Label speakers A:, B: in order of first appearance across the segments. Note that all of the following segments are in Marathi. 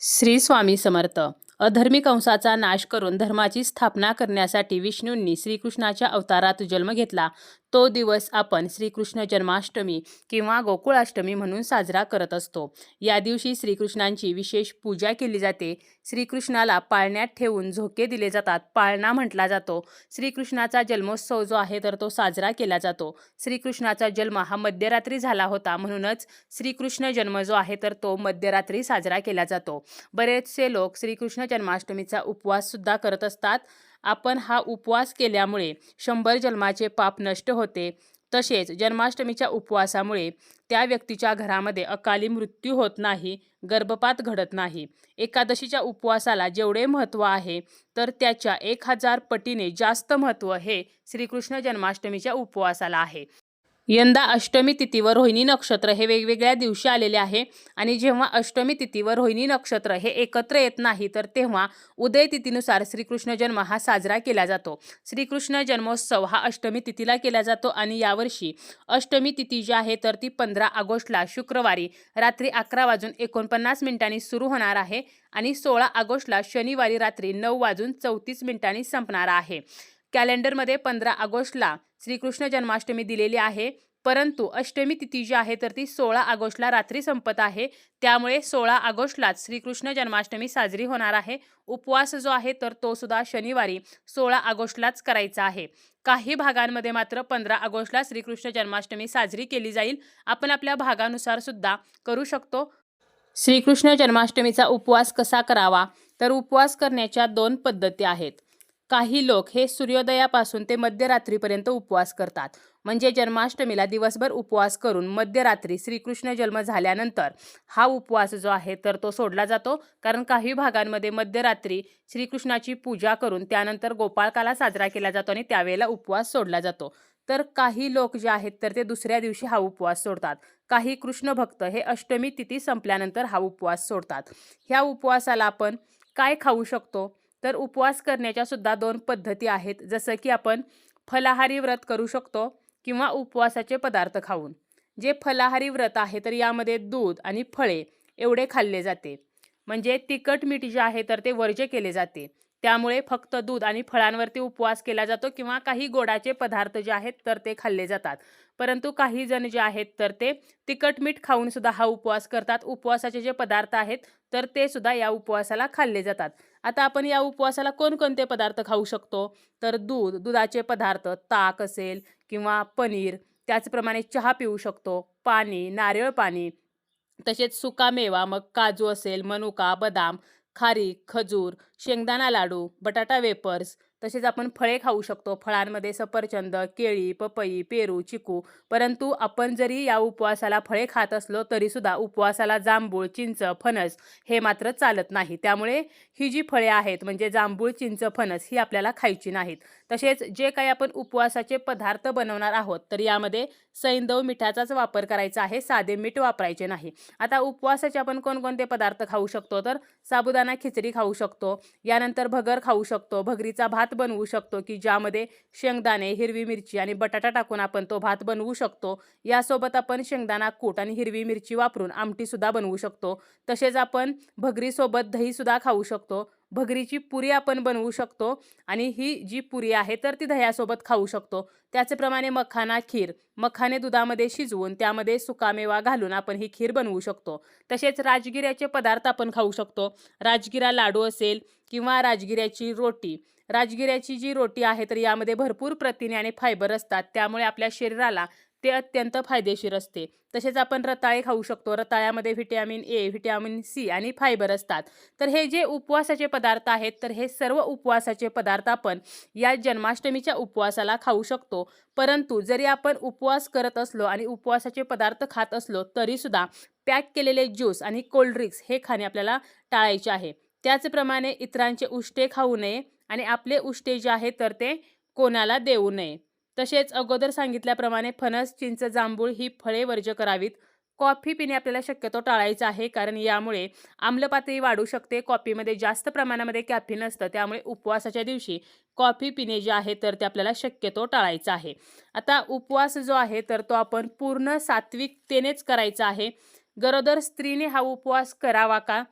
A: श्री स्वामी समर्थ. अधर्मी कंसाचा नाश करून धर्माची स्थापना करण्यासाठी विष्णूंनी श्रीकृष्णाच्या अवतारात जन्म घेतला. तो दिवस आपण श्रीकृष्ण जन्माष्टमी किंवा गोकुळाष्टमी म्हणून साजरा करत असतो. या दिवशी श्रीकृष्णांची विशेष पूजा केली जाते. श्रीकृष्णाला पाळण्यात ठेवून झोके दिले जातात. पाळणा म्हटला जातो. श्रीकृष्णाचा जन्मोत्सव जो आहे तर तो साजरा केला जातो. श्रीकृष्णाचा जन्म हा मध्यरात्री झाला होता. म्हणूनच श्रीकृष्ण जन्म जो आहे तर तो मध्यरात्री साजरा केला जातो. बरेचसे लोक श्रीकृष्ण जन्माष्टमीचा उपवाससुद्धा करत असतात. आपण हा उपवास केल्यामुळे शंभर जन्माचे पाप नष्ट होते. तसेच जन्माष्टमीच्या उपवासामुळे त्या व्यक्तीच्या घरामध्ये अकाली मृत्यू होत नाही गर्भपात घडत नाही. एकादशीच्या उपवासाला जेवढे महत्त्व आहे तर त्याच्या एक हजार पटीने जास्त महत्त्व हे श्रीकृष्ण जन्माष्टमीच्या उपवासाला आहे. यंदा अष्टमी तिथीवर रोहिणी नक्षत्र हे वेगवेगळ्या दिवशी आलेले आहे आणि जेव्हा अष्टमी तिथीवर रोहिणी नक्षत्र हे एकत्र येत नाही तर तेव्हा उदय तिथीनुसार श्रीकृष्ण जन्म हा साजरा केला जातो. श्रीकृष्ण जन्मोत्सव हा अष्टमी तिथीला केला जातो आणि यावर्षी अष्टमी तिथी जी आहे तर ती पंधरा ऑगस्टला शुक्रवारी रात्री अकरा वाजून एकोणपन्नास मिनिटांनी सुरू होणार आहे आणि सोळा ऑगस्टला शनिवारी रात्री नऊ वाजून चौतीस मिनिटांनी संपणार आहे. कॅलेंडरमध्ये पंधरा ऑगस्टला श्रीकृष्ण जन्माष्टमी दिलेली आहे. परंतु अष्टमी तिथी जी आहे तर ती सोळा ऑगस्टला रात्री संपत आहे. त्यामुळे सोळा ऑगस्टलाच श्रीकृष्ण जन्माष्टमी साजरी होणार आहे. उपवास जो आहे तर तो सुद्धा शनिवारी सोळा ऑगस्टलाच करायचा आहे. काही भागांमध्ये मात्र पंधरा ऑगस्टला श्रीकृष्ण जन्माष्टमी साजरी केली जाईल. आपण आपल्या भागानुसार सुद्धा करू शकतो. श्रीकृष्ण जन्माष्टमीचा उपवास कसा करावा? तर उपवास करण्याच्या दोन पद्धती आहेत. काही लोक हे सूर्योदयापासून ते मध्यरात्रीपर्यंत उपवास करतात. म्हणजे जन्माष्टमीला दिवसभर उपवास करून मध्यरात्री श्रीकृष्ण जन्म झाल्यानंतर हा उपवास जो आहे तर तो सोडला जातो. कारण काही भागांमध्ये मध्यरात्री श्रीकृष्णाची पूजा करून त्यानंतर गोपाळकाला साजरा केला जातो आणि त्यावेळेला उपवास सोडला जातो. तर काही लोक जे आहेत तर ते दुसऱ्या दिवशी हा उपवास सोडतात. काही कृष्ण भक्त हे अष्टमी तिथी संपल्यानंतर हा उपवास सोडतात. ह्या उपवासाला आपण काय खाऊ शकतो? तर उपवास करण्याच्या सुद्धा दोन पद्धती आहेत. जसं की आपण फलाहारी व्रत करू शकतो किंवा उपवासाचे पदार्थ खाऊन. जे फलाहारी व्रत आहे तर यामध्ये दूध आणि फळे एवढे खाल्ले जाते. म्हणजे तिखट मीठ जे आहे तर ते वर्ज्य केले जाते. त्यामुळे फक्त दूध आणि फळांवरती उपवास केला जातो किंवा काही गोडाचे पदार्थ जे आहेत तर ते खाल्ले जातात. परंतु काही जण जे आहेत तर ते तिखट मीठ खाऊन सुद्धा हा उपवास करतात. उपवासाचे जे पदार्थ आहेत तर ते सुद्धा या उपवासाला खाल्ले जातात. आता आपण या उपवासाला कोणकोणते पदार्थ खाऊ शकतो? तर दूध दुधाचे पदार्थ ताक असेल किंवा पनीर त्याचप्रमाणे चहा पिऊ शकतो पाणी नारळ पाणी तसेच सुकामेवा मग काजू असेल मनुका बदाम खारी खजूर शेंगदाणा लाडू बटाटा वेपर्स तसेच आपण फळे खाऊ शकतो. फळांमध्ये सफरचंद केळी पपई पेरू चिकू. परंतु आपण जरी या उपवासाला फळे खात असलो तरीसुद्धा उपवासाला जांभूळ चिंच फणस हे मात्र चालत नाही. त्यामुळे ही जी फळे आहेत म्हणजे जांभूळ चिंच फणस ही आपल्याला खायची नाहीत. तसेच जे काही आपण उपवासाचे पदार्थ बनवणार आहोत तर यामध्ये सैंदव मिठाचाच वापर करायचा आहे. साधे मीठ वापरायचे नाही. आता उपवासाचे आपण कोणकोणते पदार्थ खाऊ शकतो? तर साबुदाणा खिचडी खाऊ शकतो. यानंतर भगर खाऊ शकतो. भगरीचा भात भात बनवू शकतो की ज्यामध्ये शेंगदाणे हिरवी मिरची आणि बटाटा टाकून आपण तो भात बनवू शकतो. यासोबत आपण शेंगदाणा कूट आणि हिरवी मिरची वापरून आमटीसुद्धा बनवू शकतो. तसेच आपण भगरीसोबत दहीसुद्धा खाऊ शकतो. भगरीची पुरी आपण बनवू शकतो आणि ही जी पुरी आहे तर ती दह्यासोबत खाऊ शकतो. त्याचप्रमाणे मखाना खीर. मखाने दुधामध्ये शिजवून त्यामध्ये सुकामेवा घालून आपण ही खीर बनवू शकतो. तसेच राजगिऱ्याचे पदार्थ आपण खाऊ शकतो. राजगिरा लाडू असेल किंवा राजगिऱ्याची रोटी. राजगिऱ्याची जी रोटी आहे तर यामध्ये भरपूर प्रथिने आणि फायबर असतात. त्यामुळे आपल्या शरीराला ते अत्यंत फायदेशीर असते. तसेच आपण रताळे खाऊ शकतो. रताळ्यामध्ये व्हिटॅमिन ए व्हिटॅमिन सी आणि फायबर असतात. तर हे जे उपवासाचे पदार्थ आहेत तर हे सर्व उपवासाचे पदार्थ आपण या जन्माष्टमीच्या उपवासाला खाऊ शकतो. परंतु जरी आपण उपवास करत असलो आणि उपवासाचे पदार्थ खात असलो तरीसुद्धा पॅक केलेले ज्यूस आणि कोल्ड्रिंक्स हे खाणे आपल्याला टाळायचे आहे. त्याचप्रमाणे इतरांचे उष्टे खाऊ नये आणि आपले उष्टे जे आहे तर ते कोणाला देऊ नये. तसेच अगोदर सांगितल्याप्रमाणे फणस चिंच जांभूळ ही फळे वर्ज्य करावीत. कॉफी पिणे आपल्याला शक्यतो टाळायचं आहे कारण यामुळे आम्लपातळी वाढू शकते. कॉफीमध्ये जास्त प्रमाणामध्ये कॅफिन असतं त्यामुळे उपवासाच्या दिवशी कॉफी पिणे जे आहे तर ते आपल्याला शक्यतो टाळायचं आहे. आता उपवास जो आहे तर तो आपण पूर्ण सात्विकतेनेच करायचा आहे. गरोदर स्त्रीने हा उपवास करावा का?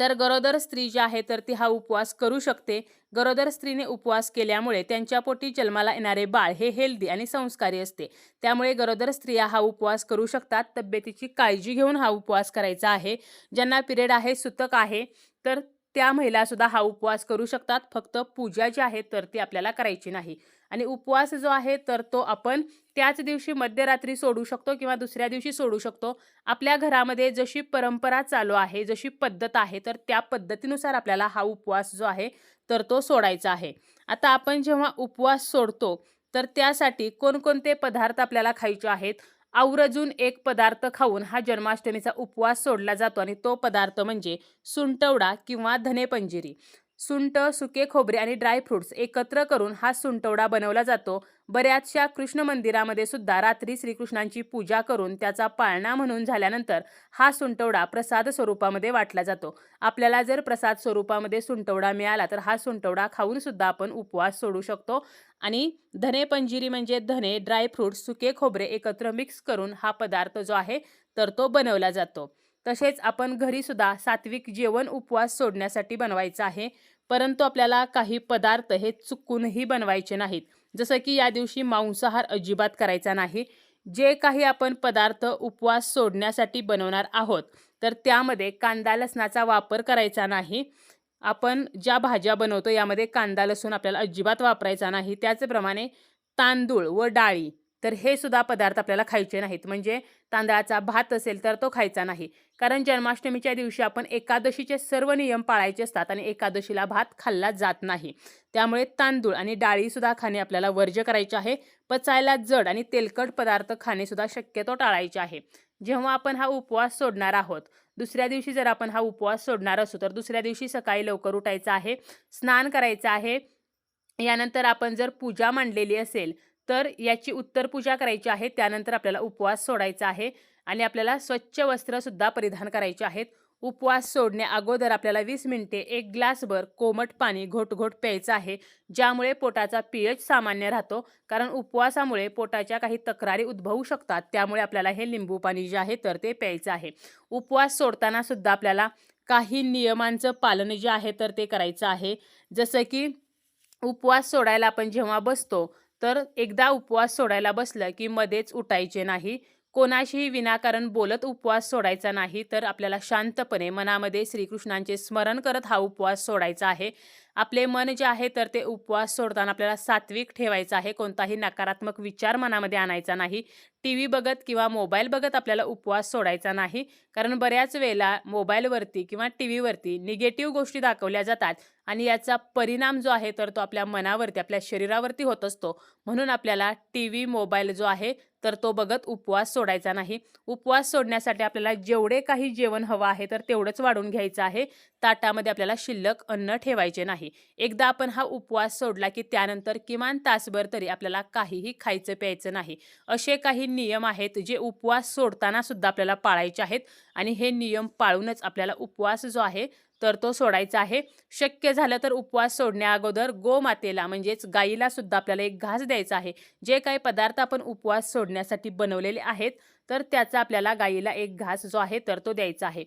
A: तर गरोदर स्त्री जी आहे तर ती हा उपवास करू शकते. गरोदर स्त्रीने उपवास केल्यामुळे त्यांच्या पोटी जन्माला येणारे बाळ हे हेल्दी आणि संस्कारी असते. त्यामुळे गरोदर स्त्रिया हा उपवास करू शकतात. तब्येतीची काळजी घेऊन हा उपवास करायचा आहे. ज्यांना पिरियड आहे सुतक आहे तर त्या महिलासुद्धा हा उपवास करू शकतात. फक्त पूजा जी आहे तर ती आपल्याला करायची नाही. आणि उपवास जो आहे तर तो आपण त्याच दिवशी मध्यरात्री सोडू शकतो किंवा दुसऱ्या दिवशी सोडू शकतो. आपल्या घरामध्ये जशी परंपरा चालू आहे जशी पद्धत आहे तर त्या पद्धतीनुसार आपल्याला हा उपवास जो आहे तर तो सोडायचा आहे. आता आपण जेव्हा उपवास सोडतो तर त्यासाठी कोणकोणते पदार्थ आपल्याला खायचे आहेत? आवर्जून एक पदार्थ खाऊन हा जन्माष्टमीचा उपवास सोडला जातो आणि तो पदार्थ म्हणजे सुंटवडा किंवा धनेपंजिरी. सुंट सुके खोबरे आणि ड्रायफ्रुट्स एकत्र करून हा सुंटवडा बनवला जातो. बऱ्याचशा कृष्ण मंदिरामध्ये सुद्धा रात्री श्रीकृष्णांची पूजा करून त्याचा पाळणा म्हणून झाल्यानंतर हा सुंटवडा प्रसाद स्वरूपामध्ये वाटला जातो. आपल्याला जर प्रसाद स्वरूपामध्ये सुंटवडा मिळाला तर हा सुंटवडा खाऊन सुद्धा आपण उपवास सोडू शकतो. आणि धने पंजिरी म्हणजे धने ड्रायफ्रुट्स सुके खोबरे एकत्र मिक्स करून हा पदार्थ जो आहे तर तो बनवला जातो. तसेच आपण घरीसुद्धा सात्विक जेवण उपवास सोडण्यासाठी बनवायचं आहे. परंतु आपल्याला काही पदार्थ हे चुकूनही बनवायचे नाहीत. जसं की या दिवशी मांसाहार अजिबात करायचा नाही. जे काही आपण पदार्थ उपवास सोडण्यासाठी बनवणार आहोत तर त्यामध्ये कांदा लसणाचा वापर करायचा नाही. आपण ज्या भाज्या बनवतो यामध्ये कांदा लसूण आपल्याला अजिबात वापरायचा नाही. त्याचप्रमाणे तांदूळ व डाळी तर हे सुद्धा पदार्थ आपल्याला खायचे नाहीत. म्हणजे तांदळाचा भात असेल तर तो खायचा नाही. कारण जन्माष्टमीच्या दिवशी आपण एकादशीचे सर्व नियम पाळायचे असतात आणि एकादशीला भात खाल्ला जात नाही. त्यामुळे तांदूळ आणि डाळीसुद्धा खाणे आपल्याला वर्ज्य करायचे आहे. पचायला जड आणि तेलकट पदार्थ खाणेसुद्धा शक्यतो टाळायचे आहे. जेव्हा आपण हा उपवास सोडणार आहोत दुसऱ्या दिवशी जर आपण हा उपवास सोडणार असू तर दुसऱ्या दिवशी सकाळी लवकर उठायचं आहे स्नान करायचं आहे. यानंतर आपण जर पूजा मांडलेली असेल तर याची उत्तर पूजा करायची आहे. त्यानंतर आपल्याला उपवास सोडायचा आहे. आणि आपल्याला स्वच्छ वस्त्रसुद्धा परिधान करायचे आहेत. उपवास सोडण्या अगोदर आपल्याला वीस मिनिटे एक ग्लासभर कोमट पाणी घोट घोट प्यायचं आहे. ज्यामुळे पोटाचा पीएच सामान्य राहतो. कारण उपवासामुळे पोटाच्या काही तक्रारी उद्भवू शकतात. त्यामुळे आपल्याला हे लिंबू पाणी जे आहे तर ते प्यायचं आहे. उपवास सोडताना सुद्धा आपल्याला काही नियमांचं पालन जे आहे तर ते करायचं आहे. जसं की उपवास सोडायला आपण जेव्हा बसतो तर एकदा उपवास सोडायला बसलं की मध्येच उठायचे नाही. कोणाशीही विनाकारण बोलत उपवास सोडायचा नाही तर आपल्याला शांतपणे मनामध्ये श्रीकृष्णांचे स्मरण करत हा उपवास सोडायचा आहे. आपले मन जे आहे तर ते उपवास सोडताना आपल्याला सात्विक ठेवायचं आहे. कोणताही नकारात्मक विचार मनामध्ये आणायचा नाही. टी व्ही बघत किंवा मोबाईल बघत आपल्याला उपवास सोडायचा नाही. कारण बऱ्याच वेळेला मोबाईलवरती किंवा टी व्हीवरती निगेटिव्ह गोष्टी दाखवल्या जातात आणि याचा परिणाम जो आहे तर तो आपल्या मनावरती आपल्या शरीरावरती होत असतो. म्हणून आपल्याला टी व्ही मोबाईल जो आहे तर तो बघत उपवास सोडायचा नाही. उपवास सोडण्यासाठी आपल्याला जेवढे काही जेवण हवं आहे तर तेवढंच वाढून घ्यायचं आहे. ताटामध्ये आपल्याला शिल्लक अन्न ठेवायचे नाही. एकदा आपण हा उपवास सोडला की त्यानंतर किमान तासभर तरी आपल्याला काहीही खायचं प्यायचं नाही. असे काही नियम आहेत जे उपवास सोडताना सुद्धा आपल्याला पाळायचे आहेत. आणि हे नियम पाळूनच आपल्याला उपवास जो आहे तर तो सोडायचा आहे. शक्य झालं तर उपवास सोडण्या अगोदर गोमातेला म्हणजेच गाईला सुद्धा आपल्याला एक घास द्यायचा आहे. जे काही पदार्थ आपण उपवास सोडण्यासाठी बनवलेले आहेत तर त्याचा आपल्याला गाईला एक घास जो आहे तर तो द्यायचा आहे.